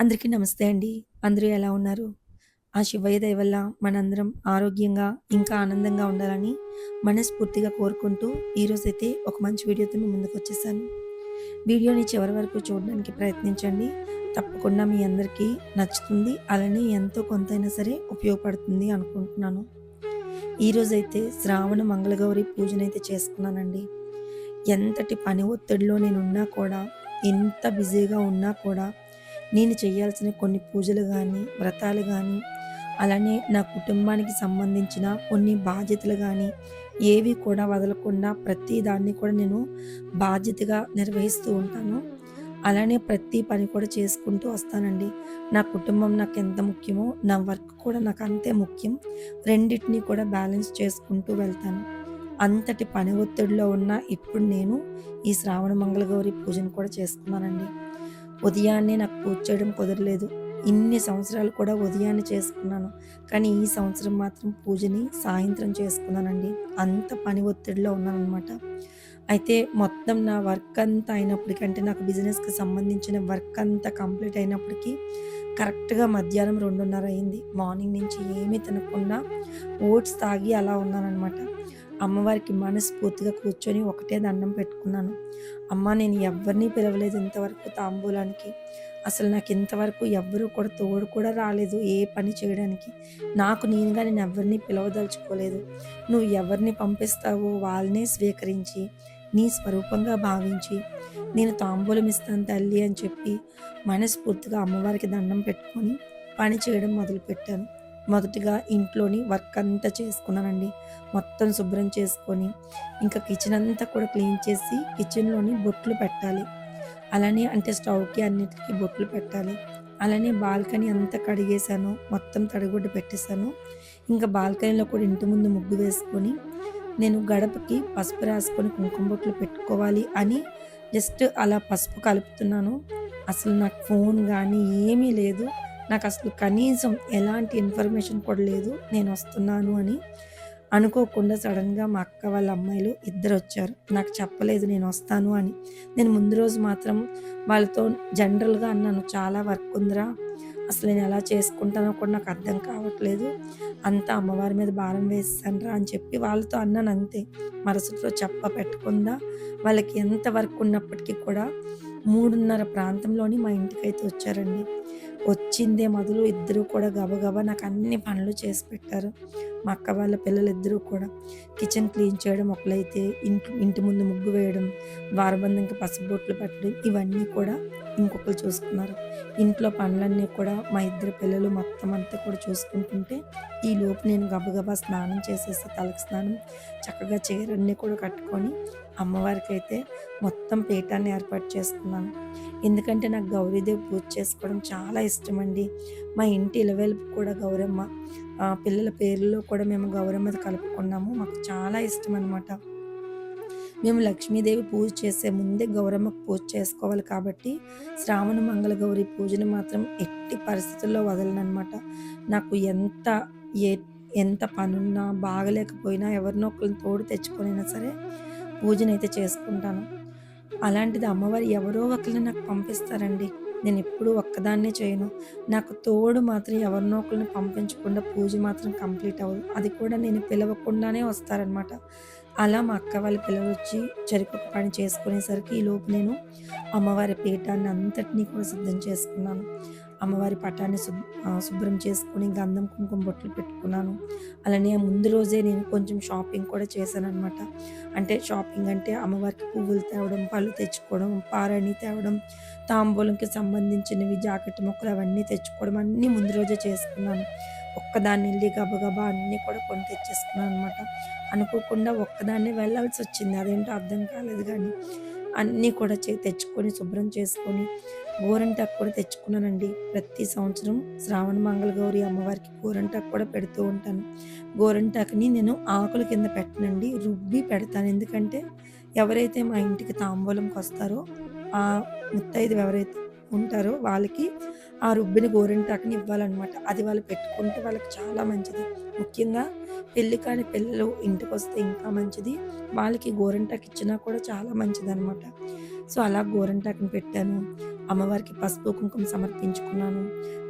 అందరికీ నమస్తే అండి. అందరూ ఎలా ఉన్నారు? ఆ శివయ్య దయ వల్ల మనందరం ఆరోగ్యంగా, ఇంకా ఆనందంగా ఉండాలని మనస్ఫూర్తిగా కోరుకుంటూ ఈరోజైతే ఒక మంచి వీడియోతో మీ ముందుకొచ్చేసాను. వీడియోని చివరి వరకు చూడడానికి ప్రయత్నించండి. తప్పకుండా మీ అందరికీ నచ్చుతుంది. అలానే ఎంతో కొంతైనా సరే ఉపయోగపడుతుంది అనుకుంటున్నాను. ఈరోజైతే శ్రావణ మంగళగౌరి పూజనైతే చేసుకున్నానండి. ఎంతటి పని ఒత్తిడిలో నేనున్నా కూడా, ఎంత బిజీగా ఉన్నా కూడా నేను చేయాల్సిన కొన్ని పూజలు కానీ వ్రతాలు కానీ అలానే నా కుటుంబానికి సంబంధించిన కొన్ని బాధ్యతలు కానీ ఏవి కూడా వదలకుండా ప్రతి దాన్ని కూడా నేను బాధ్యతగా నిర్వహిస్తూ ఉంటాను. అలానే ప్రతి పని కూడా చేసుకుంటూ వస్తానండి. నా కుటుంబం నాకు ఎంత ముఖ్యమో, నా వర్క్ కూడా నాకు అంతే ముఖ్యం. రెండిటిని కూడా బ్యాలెన్స్ చేసుకుంటూ వెళ్తాను. అంతటి పని ఒత్తిడిలో ఉన్న ఇప్పుడు నేను ఈ శ్రావణ మంగళగౌరి పూజను కూడా చేసుకున్నానండి. ఉదయాన్నే నాకు పూజ చేయడం కుదరలేదు. ఇన్ని సంవత్సరాలు కూడా ఉదయాన్నే చేసుకున్నాను. కానీ ఈ సంవత్సరం మాత్రం పూజని సాయంత్రం చేసుకున్నానండి. అంత పని ఒత్తిడిలో ఉన్నానన్నమాట అయితే మొత్తం నా వర్క్ అంతా అయినప్పటికీ అంటే నాకు బిజినెస్‌కి సంబంధించిన వర్క్ అంతా కంప్లీట్ అయినప్పటికీ కరెక్ట్‌గా మధ్యాహ్నం 2:30 అయింది. మార్నింగ్ నుంచి ఏమీ తినకుండా ఓట్స్ తాగి అలా ఉన్నానన్నమాట అమ్మవారికి మనస్ఫూర్తిగా కూర్చొని ఒకటే దండం పెట్టుకున్నాను. అమ్మ నేను ఎవరిని పిలవలేదు ఇంతవరకు తాంబూలానికి. అసలు నాకు ఇంతవరకు ఎవ్వరూ కూడా తోడు కూడా రాలేదు ఏ పని చేయడానికి. నాకు నేనుగా నేను ఎవరిని పిలవదలుచుకోలేదు. నువ్వు ఎవరిని పంపిస్తావో వాళ్ళనే స్వీకరించి, నీ స్వరూపంగా భావించి, నేను తాంబూలం ఇస్తాను తల్లి అని చెప్పి మనస్ఫూర్తిగా అమ్మవారికి దండం పెట్టుకొని పని చేయడం మొదలుపెట్టాను. మొదటిగా ఇంట్లోని వర్క్ అంతా చేసుకున్నానండి. మొత్తం శుభ్రం చేసుకొని, ఇంకా కిచెన్ అంతా కూడా క్లీన్ చేసి కిచెన్‌లోని బొట్లు పెట్టాలి. అలానే అంటే స్టవ్‌కి అన్నిటికి బొట్లు పెట్టాలి. అలానే బాల్కనీ అంతా కడిగేశాను. మొత్తం తడిగుడ్డ పెట్టేశాను. ఇంకా బాల్కనీలో కూడా ఇంటి ముందు ముగ్గు వేసుకొని, నేను గడపకి పసుపు రాసుకొని కుంకుమ బొట్లు పెట్టుకోవాలి అని జస్ట్ అలా పసుపు కలుపుతున్నాను. అసలు నాకు ఫోన్ కానీ ఏమీ లేదు. నాకు అసలు కనీసం ఎలాంటి ఇన్ఫర్మేషన్ కూడా లేదు నేను వస్తున్నాను అని. అనుకోకుండా సడన్‌గా మా అక్క వాళ్ళ అమ్మాయిలు ఇద్దరు వచ్చారు నాకు చెప్పలేదు నేను వస్తాను అని. నేను ముందు రోజు మాత్రం వాళ్ళతో జనరల్‌గా అన్నాను, "చాలా వర్క్ ఉందిరా. అసలు నేను ఎలా చేసుకుంటానో కూడా నాకు అర్థం కావట్లేదు. అంతా అమ్మవారి మీద భారం వేస్తానరా అని చెప్పి వాళ్ళతో అన్నాను అంతే మరుసటిలో చెప్ప పెట్టకుండా వాళ్ళకి ఎంత వర్క్ ఉన్నప్పటికీ కూడా 3:30 ప్రాంతంలోని మా ఇంటికైతే వచ్చారండి. వచ్చిందే మొదలు ఇద్దరు కూడా గబగబా నాకు అన్ని పనులు చేసి పెట్టారు. మా అక్క వాళ్ళ పిల్లలు ఇద్దరూ కూడా కిచెన్ క్లీన్ చేయడం ఒకలైతే, ఇంటి ఇంటి ముందు ముగ్గు వేయడం, వారబంధంకి పసుపు బొట్లు పెట్టడం ఇవన్నీ కూడా ఇంకొకరు చూసుకున్నారు. ఇంట్లో పనులన్నీ కూడా మా ఇద్దరు పిల్లలు మొత్తం అంతా కూడా చూసుకుంటుంటే, ఈలోపు నేను గబగబా స్నానం చేసేసి తలకి స్నానం చక్కగా చీరన్నీ కూడా కట్టుకొని అమ్మవారికైతే మొత్తం పీఠాన్ని ఏర్పాటు చేసుకున్నాను. ఎందుకంటే నాకు గౌరీదేవి పూజ చేసుకోవడం చాలా ఇష్టమండి. మా ఇంటి ఇలవేలుపు కూడా గౌరమ్మ. పిల్లల పేర్లలో కూడా మేము గౌరమ్మది కలుపుకున్నాము. మాకు చాలా ఇష్టం అనమాట మేము లక్ష్మీదేవి పూజ చేసే ముందే గౌరమ్మకు పూజ చేసుకోవాలి కాబట్టి, శ్రావణ మంగళ గౌరి పూజను మాత్రం ఎట్టి పరిస్థితుల్లో వదలనమాట నాకు ఎంత ఏ ఎంత పనున్నా, బాగలేకపోయినా ఎవరినో ఒకరిని తోడు తెచ్చుకొనైనా సరే పూజనైతే చేసుకుంటాను. అలాంటిది అమ్మవారు ఎవరో ఒకరిని నాకు పంపిస్తారండి. నేను ఎప్పుడూ ఒక్కదాన్నే చేయను. నాకు తోడు మాత్రం ఎవరినో ఒకరిని పంపించకుండా పూజ మాత్రం కంప్లీట్ అవ్వదు. అది కూడా నేను పిలవకుండానే వస్తారనమాట. అలా మా అక్క వాళ్ళ పిల్లలు వచ్చి చెరుకొక పని చేసుకునేసరికి ఈలోపు నేను అమ్మవారి పీఠాన్ని అంతటిని కూడా సిద్ధం చేసుకున్నాను. అమ్మవారి పటాన్ని శుభ్ర శుభ్రం చేసుకొని గంధం, కుంకుమ బొట్లు పెట్టుకున్నాను. అలానే ముందు రోజే నేను కొంచెం షాపింగ్ కూడా చేశాననమాట. అంటే షాపింగ్ అంటే అమ్మవారికి పువ్వులు తేవడం, పళ్ళు తెచ్చుకోవడం, పారాణి తేవడం, తాంబూలంకి సంబంధించినవి జాకెట్ ముక్కలు అవన్నీ తెచ్చుకోవడం అన్నీ ముందు రోజే చేసుకున్నాను. ఒక్కదాన్నెళ్ళి గబగబా అన్నీ కూడా కొని తెచ్చేసుకున్నాను అనమాట అనుకోకుండా ఒక్కదాన్నే వెళ్ళాల్సొచ్చింది. అదేంటో అర్థం కాలేదు కానీ అన్నీ కూడా చే తెచ్చుకొని శుభ్రం చేసుకొని, గోరంటాకు కూడా తెచ్చుకున్నానండి. ప్రతి సంవత్సరం శ్రావణ మంగళ గౌరి అమ్మవారికి గోరంటాకు కూడా పెడుతూ ఉంటాను. గోరంటాకుని నేను ఆకుల కింద పెట్టనండి. రుబ్బి పెడతాను. ఎందుకంటే ఎవరైతే మా ఇంటికి తాంబూలంకొస్తారో ఆ ముత్తైదు ఎవరైతే ఉంటారో వాళ్ళకి ఆ రుబ్బిన గోరింటాకుని ఇవ్వాలనమాట. అది వాళ్ళు పెట్టుకుంటే వాళ్ళకి చాలా మంచిది. ముఖ్యంగా పెళ్ళి కాని పిల్లలు ఇంటికొస్తే ఇంకా మంచిది. వాళ్ళకి గోరింటాకు ఇచ్చినా కూడా చాలా మంచిది అనమాట సో, అలా గోరింటాకుని పెట్టాను. అమ్మవారికి పసుపు కుంకుమ సమర్పించుకున్నాను.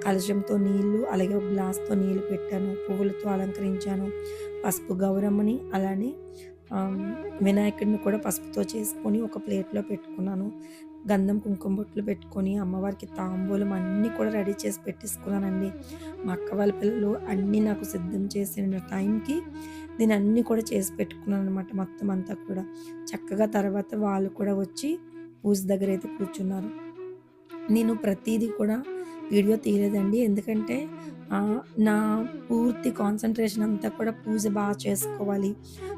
కలశంతో నీళ్ళు అలాగే ఒక గ్లాస్తో నీళ్ళు పెట్టాను. పువ్వులతో అలంకరించాను. పసుపు గౌరమ్మని అలానే వినాయకుడిని కూడా పసుపుతో చేసుకొని ఒక ప్లేట్లో పెట్టుకున్నాను. గంధం కుంకుమ బొట్లు పెట్టుకొని అమ్మవారికి తాంబూలం అన్నీ కూడా రెడీ చేసి పెట్టేసుకున్నానండి. మా అక్క వాళ్ళ పిల్లలు అన్నీ నాకు సిద్ధం చేసిన టైంకి నేను అన్నీ కూడా చేసి పెట్టుకున్నాను అనమాట మొత్తం అంతా కూడా. చక్కగా తర్వాత వాళ్ళు కూడా వచ్చి పూజ దగ్గర అయితే కూర్చున్నారు. నేను ప్రతిదీ కూడా వీడియో తీయలేదండి. ఎందుకంటే నా పూర్తి కాన్సన్ట్రేషన్ అంతా కూడా పూజ బాగా చేసుకోవాలి.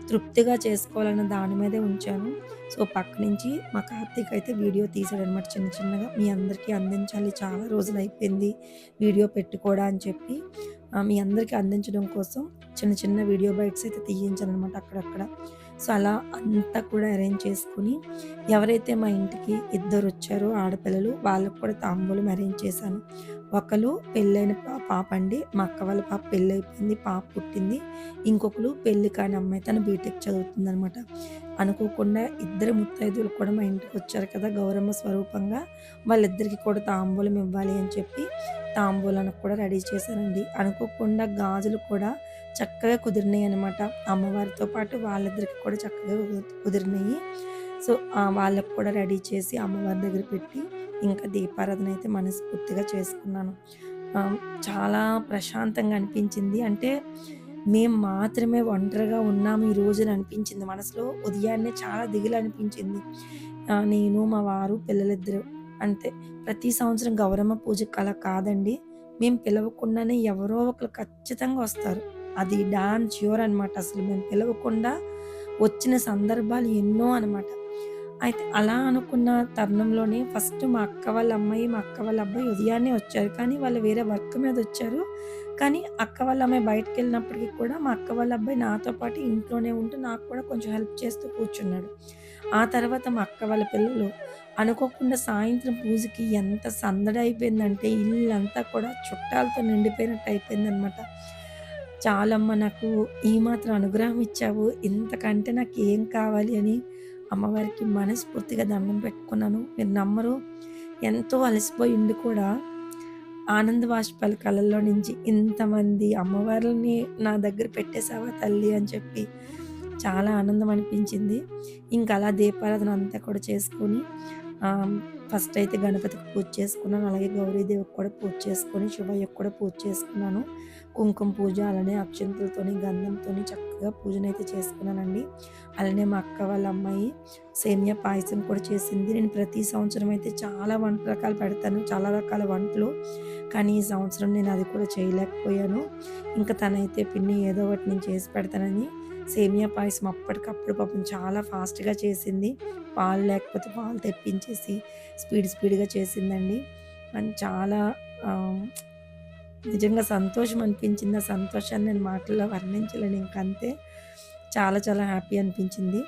తృప్తిగా చేసుకోవాలన్న దాని మీదే ఉంచాను. సో పక్క నుంచి మా కార్తీక్ అయితే వీడియో తీసాడనమాట చిన్న చిన్నగా. మీ అందరికీ అందించాలి. చాలా రోజులు అయిపోయింది వీడియో పెట్టుకోడా అని చెప్పి మీ అందరికీ అందించడం కోసం చిన్న చిన్న వీడియో బైట్స్ అయితే తీయించాను అనమాట అక్కడక్కడ. సో అలా అంతా కూడా అరేంజ్ చేసుకుని ఎవరైతే మా ఇంటికి ఇద్దరు వచ్చారో ఆడపిల్లలు వాళ్ళకు కూడా తాంబూలం అరేంజ్ చేశాను. ఒకరు పెళ్ళైన పాప అండి. మా అక్క వాళ్ళ పాప పెళ్ళి అయిపోయింది పాప పుట్టింది. ఇంకొకరు పెళ్ళి కాని అమ్మాయి తను బీటెక్ చదువుతుంది అనమాట అనుకోకుండా ఇద్దరు ముత్తైదులు కూడా మా ఇంటికి వచ్చారు కదా గౌరమ్మ స్వరూపంగా. వాళ్ళిద్దరికి కూడా తాంబూలం ఇవ్వాలి అని చెప్పి తాంబూలానికి కూడా రెడీ చేశానండి. అనుకోకుండా గాజులు కూడా చక్కగా కుదిరినాయి అనమాట అమ్మవారితో పాటు వాళ్ళిద్దరికి కూడా చక్కగా కుదిరినాయి. సో వాళ్ళకు కూడా రెడీ చేసి అమ్మవారి దగ్గర పెట్టి ఇంకా దీపారాధన అయితే మనస్ఫూర్తిగా చేసుకున్నాను. చాలా ప్రశాంతంగా అనిపించింది. అంటే మేము మాత్రమే ఒంటరిగా ఉన్నాము ఈ రోజున అనిపించింది. మనసులో ఉదయాన్నే చాలా దిగులు అనిపించింది. నేను మా వారు పిల్లలిద్దరు అంతే ప్రతి సంవత్సరం గౌరమ్మ పూజకు అలా కాదండి. మేము పిలవకుండానే ఎవరో ఒకరు ఖచ్చితంగా వస్తారు. అది డాన్ ష్యూర్ అనమాట అసలు మేము పిలవకుండా వచ్చిన సందర్భాలు ఎన్నో అనమాట అయితే అలా అనుకున్న తరుణంలోనే ఫస్ట్ మా అక్క వాళ్ళ అమ్మాయి మా అక్క వాళ్ళ అబ్బాయి ఉదయాన్నే వచ్చారు. కానీ వాళ్ళు వేరే వర్క్ మీద వచ్చారు. కానీ అక్క వాళ్ళ అమ్మాయి బయటకు వెళ్ళినప్పటికీ కూడా మా అక్క వాళ్ళ అబ్బాయి నాతో పాటు ఇంట్లోనే ఉంటూ నాకు కూడా కొంచెం హెల్ప్ చేస్తూ కూర్చున్నాడు. ఆ తర్వాత మా అక్క వాళ్ళ పిల్లలు అనుకోకుండా సాయంత్రం పూజకి ఎంత సందడి అయిపోయిందంటే ఇల్లంతా కూడా చుట్టాలతో నిండిపోయినట్టు అయిపోయిందనమాట చాలమ్మ నాకు ఈ మాత్రం అనుగ్రహం ఇచ్చావు. ఇంతకంటే నాకు ఏం కావాలి అని అమ్మవారికి మనస్ఫూర్తిగా దండం పెట్టుకున్నాను. మీరు నమ్మరు ఎంతో అలసిపోయి ఉండి కూడా ఆనంద బాష్పాల కళల్లో నుంచి ఇంతమంది అమ్మవారిని నా దగ్గర పెట్టేసావా తల్లి అని చెప్పి చాలా ఆనందం అనిపించింది. ఇంకా అలా దీపారాధన అంతా కూడా చేసుకొని ఫస్ట్ అయితే గణపతికి పూజ చేసుకున్నాను. అలాగే గౌరీదేవికి కూడా పూజ చేసుకొని శివయ్యకు కూడా పూజ చేసుకున్నాను. కుంకుమ పూజ అలానే అక్షంతులతోని గంధంతోని చక్కగా పూజనైతే చేసుకున్నానండి. అలానే మా అక్క వాళ్ళ అమ్మాయి సేమియా పాయసం కూడా చేసింది. నేను ప్రతి సంవత్సరం అయితే చాలా వంట రకాలు పెడతాను. చాలా రకాల వంటలు. కానీ ఈ సంవత్సరం నేను అది కూడా చేయలేకపోయాను. ఇంకా తనైతే పిన్ని ఏదో ఒకటి నేను చేసి పెడతానని సేమియా పాయసం అప్పటికప్పుడు పాపం చాలా ఫాస్ట్గా చేసింది. పాలు లేకపోతే పాలు తెప్పించేసి స్పీడ్ స్పీడ్గా చేసిందండి. అండ్ చాలా నిజంగా సంతోషం అనిపించింది. ఆ సంతోషాన్ని నేను మాటల్లో వర్ణించలేను. ఇంకంతే చాలా చాలా హ్యాపీ అనిపించింది.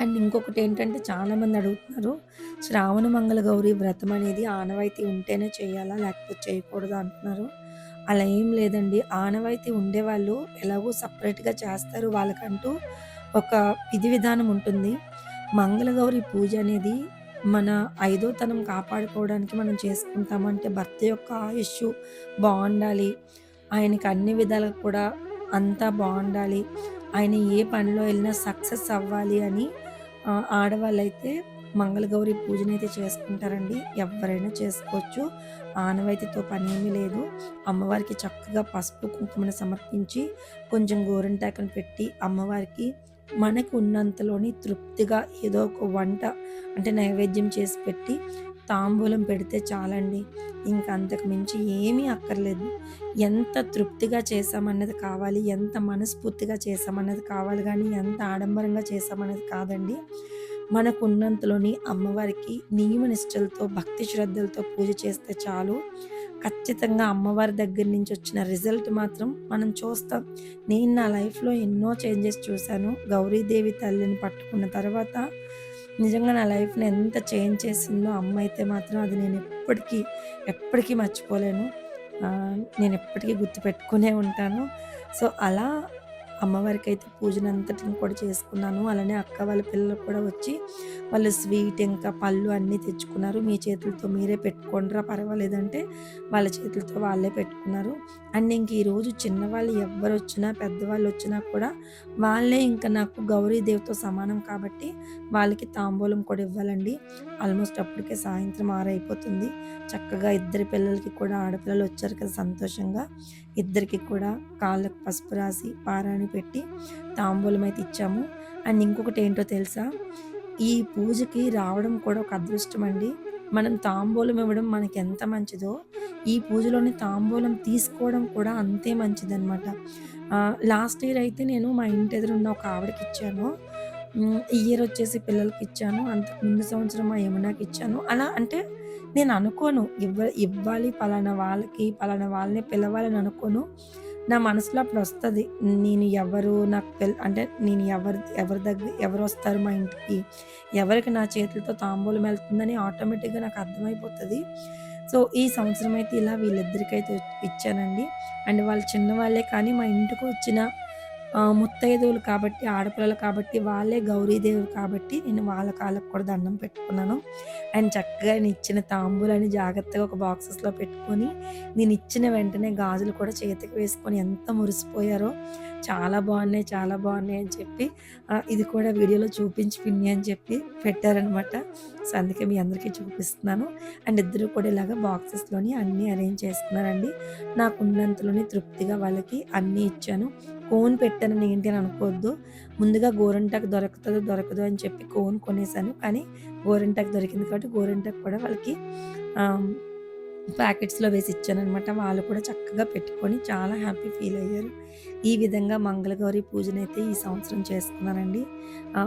అండ్ ఇంకొకటి ఏంటంటే చాలామంది అడుగుతున్నారు శ్రావణ మంగళ గౌరీ వ్రతం అనేది ఆనవాయితీ ఉంటేనే చేయాలా? లేకపోతే చేయకూడదు? అంటున్నారు. అలా ఏం లేదండి. ఆనవాయితీ ఉండేవాళ్ళు ఎలాగో సపరేట్గా చేస్తారు వాళ్ళకంటూ ఒక విధి విధానం ఉంటుంది. మంగళగౌరి పూజ అనేది మన ఐదో తనం కాపాడుకోవడానికి మనం చేసుకుంటామంటే భర్త యొక్క ఆయుష్ బాగుండాలి. ఆయనకి అన్ని విధాలుగా కూడా అంతా బాగుండాలి. ఆయన ఏ పనిలో వెళ్ళినా సక్సెస్ అవ్వాలి అని ఆడవాళ్ళైతే మంగళగౌరి పూజనైతే చేసుకుంటారండి. ఎవరైనా చేసుకోవచ్చు. ఆనవాయితీతో పని ఏమీ లేదు. అమ్మవారికి చక్కగా పసుపు కుంకుమను సమర్పించి కొంచెం గోరంటాకను పెట్టి అమ్మవారికి మనకు ఉన్నంతలోని తృప్తిగా ఏదో ఒక వంట అంటే నైవేద్యం చేసి పెట్టి తాంబూలం పెడితే చాలండి. ఇంకా అంతకు మించి ఏమీ అక్కర్లేదు. ఎంత తృప్తిగా చేసామన్నది కావాలి. ఎంత మనస్ఫూర్తిగా చేసామన్నది కావాలి. కానీ ఎంత ఆడంబరంగా చేసామన్నది కాదండి. మనకున్నంతలోని అమ్మవారికి నియమ నిష్టలతో భక్తి శ్రద్ధలతో పూజ చేస్తే చాలు. ఖచ్చితంగా అమ్మవారి దగ్గర నుంచి వచ్చిన రిజల్ట్ మాత్రం మనం చూస్తాం. నేను నా లైఫ్లో ఎన్నో చేంజెస్ చూశాను. గౌరీదేవి తల్లిని పట్టుకున్న తర్వాత నిజంగా నా లైఫ్ని ఎంత చేంజ్ చేసిందో అమ్మ అయితే మాత్రం అది నేను ఎప్పటికీ ఎప్పటికీ మర్చిపోలేను. నేను ఎప్పటికీ గుర్తుపెట్టుకునే ఉంటాను. సో అలా అమ్మవారికి అయితే పూజనంతటి కూడా చేసుకున్నాను. అలానే అక్క వాళ్ళ పిల్లలు కూడా వచ్చి వాళ్ళు స్వీట్ ఇంకా పళ్ళు అన్నీ తెచ్చుకున్నారు. మీ చేతులతో మీరే పెట్టుకోండిరా పర్వాలేదంటే వాళ్ళ చేతులతో వాళ్ళే పెట్టుకున్నారు. అండ్ ఇంక ఈరోజు చిన్నవాళ్ళు ఎవ్వరు వచ్చినా పెద్దవాళ్ళు వచ్చినా కూడా వాళ్ళే ఇంకా నాకు గౌరీదేవితో సమానం కాబట్టి వాళ్ళకి తాంబూలం కూడా ఇవ్వాలండి. ఆల్మోస్ట్ అప్పటికే సాయంత్రం ఆరైపోతుంది చక్కగా ఇద్దరి పిల్లలకి కూడా ఆడపిల్లలు వచ్చారు కదా సంతోషంగా. ఇద్దరికి కూడా కాళ్ళకు పసుపు రాసి పారాణి పెట్టి తాంబూలం అయితే ఇచ్చాము. అండ్ ఇంకొకటి ఏంటో తెలుసా? ఈ పూజకి రావడం కూడా ఒక అదృష్టం అండి. మనం తాంబూలం ఇవ్వడం మనకి ఎంత మంచిదో ఈ పూజలోని తాంబూలం తీసుకోవడం కూడా అంతే మంచిదనమాట లాస్ట్ ఇయర్ అయితే నేను మా ఇంటి ఎదురున్న ఒక ఆవిడకి ఇచ్చాను. ఈ ఇయర్ వచ్చేసి పిల్లలకి ఇచ్చాను. అంతకు ముందు సంవత్సరం మా యమునాకి ఇచ్చాను. అలా అంటే నేను అనుకోను ఇవ్వ ఇవ్వాలి పలానా వాళ్ళకి పలానా వాళ్ళని పిలవాలని అనుకోను. నా మనసులో అప్పుడు వస్తుంది నేను ఎవరు నాకు పిల్ అంటే నేను ఎవరు ఎవరి దగ్గర ఎవరు వస్తారు మా ఇంటికి? ఎవరికి నా చేతులతో తాంబూలం వెళ్తుందని ఆటోమేటిక్గా నాకు అర్థమైపోతుంది. సో ఈ సంవత్సరం అయితే ఇలా వీళ్ళిద్దరికైతే ఇచ్చానండి. అండ్ వాళ్ళు చిన్నవాళ్ళే కానీ మా ఇంటికి వచ్చిన ముత్తైదువులు కాబట్టి ఆడపిల్లలు కాబట్టి వాళ్ళే గౌరీదేవులు కాబట్టి నేను వాళ్ళ కాళ్ళకు కూడా దండం పెట్టుకున్నాను. అండ్ చక్కగా నేను ఇచ్చిన తాంబూలని జాగ్రత్తగా ఒక బాక్సెస్లో పెట్టుకొని నేను ఇచ్చిన వెంటనే గాజులు కూడా చేతికి వేసుకొని ఎంత మురిసిపోయారో చాలా బాగున్నాయి చాలా బాగున్నాయి అని చెప్పి ఇది కూడా వీడియోలో చూపించి పిన్ని అని చెప్పి పెట్టారనమాట. సో అందుకే మీ అందరికీ చూపిస్తున్నాను. అండ్ ఇద్దరు కూడా ఇలాగ బాక్సెస్లోని అన్నీ అరేంజ్ చేసుకున్నారండి. నాకు ఉన్నంతలోనే తృప్తిగా వాళ్ళకి అన్నీ ఇచ్చాను. కోన్ పెట్టానని ఏంటి అని అనుకోవద్దు. ముందుగా గోరంటాకు దొరకుతుందో దొరకదు అని చెప్పి కోన్ కొనేసాను కానీ గోరంటాకు దొరికింది కాబట్టి గోరంటాకు కూడా వాళ్ళకి ప్యాకెట్స్లో వేసి ఇచ్చానమాట వాళ్ళు కూడా చక్కగా పెట్టుకొని చాలా హ్యాపీ ఫీల్ అయ్యారు. ఈ విధంగా మంగళగౌరి అయితే ఈ సంవత్సరం చేసుకున్నానండి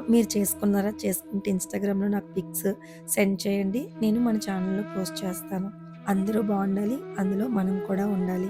మీరు చేసుకున్నారా? చేసుకుంటే ఇన్స్టాగ్రామ్లో నాకు పిక్స్ సెండ్ చేయండి. నేను మన ఛానల్లో పోస్ట్ చేస్తాను. అందరూ బాగుండాలి. అందులో మనం కూడా ఉండాలి.